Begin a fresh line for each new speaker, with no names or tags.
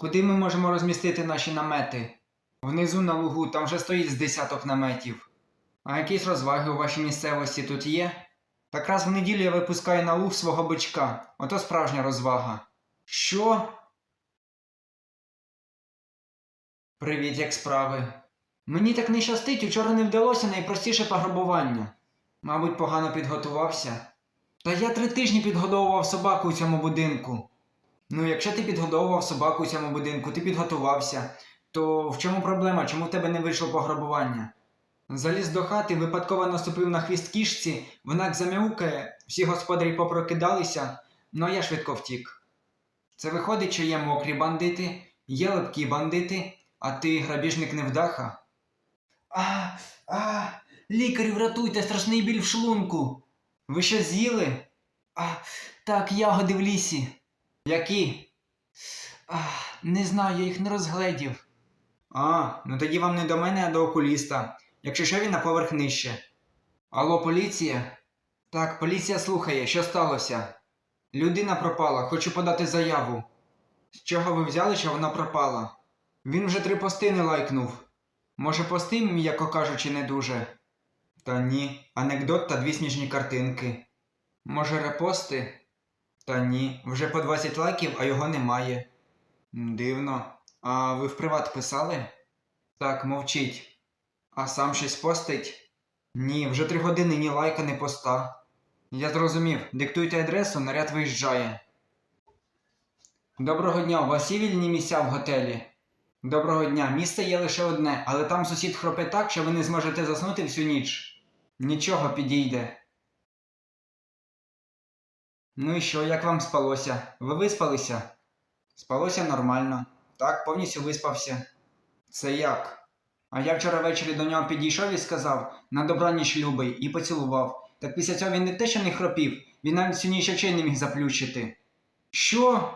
Куди ми можемо розмістити наші намети? Внизу на лугу там вже стоїть з десяток наметів. А якісь розваги у вашій місцевості тут є? Так раз в неділю я випускаю на луг свого бичка. Ото справжня розвага. Що? Привіт, як справи. Мені так не щастить, учора не вдалося найпростіше пограбування. Мабуть, погано підготувався. Та я три тижні підгодовував собаку у цьому будинку. Ну, якщо ти підгодовував собаку у цьому будинку, ти підготувався, то в чому проблема? Чому в тебе не вийшло пограбування? Заліз до хати, випадково наступив на хвіст кішці, вона замяукає, всі господарі попрокидалися, ну я швидко втік. Це виходить, що є мокрі бандити, є липкі бандити, а ти грабіжник невдаха. А, а, лікарю, врятуйте, страшний біль в шлунку. Ви що з'їли? А, так, ягоди в лісі. Які? А, не знаю, я їх не розгледів. А, ну тоді вам не до мене, а до окуліста. Якщо що він на поверх нижче. Алло, поліція? Так, поліція слухає, що сталося? Людина пропала, хочу подати заяву. З чого ви взяли, що вона пропала? Він вже три пости не лайкнув. Може, пости, м'яко кажучи, не дуже. Та ні, анекдот та дві смішні картинки. Може, репости? Та ні, вже по 20 лайків, а його немає. Дивно. А ви в приват писали? Так, мовчіть. А сам щось постить? Ні, вже три години ні лайка, ні поста. Я зрозумів. Диктуйте адресу, наряд виїжджає. Доброго дня, у вас є вільні місця в готелі? Доброго дня, місце є лише одне, але там сусід хропе так, що ви не зможете заснути всю ніч. Нічого підійде. Ну і що, як вам спалося? Ви виспалися? Спалося нормально. Так, повністю виспався. Це як? А я вчора ввечері до нього підійшов і сказав на добраніч любий і поцілував. Так після цього він не те, що не хропів, він навіть ще очей не міг заплющити. Що?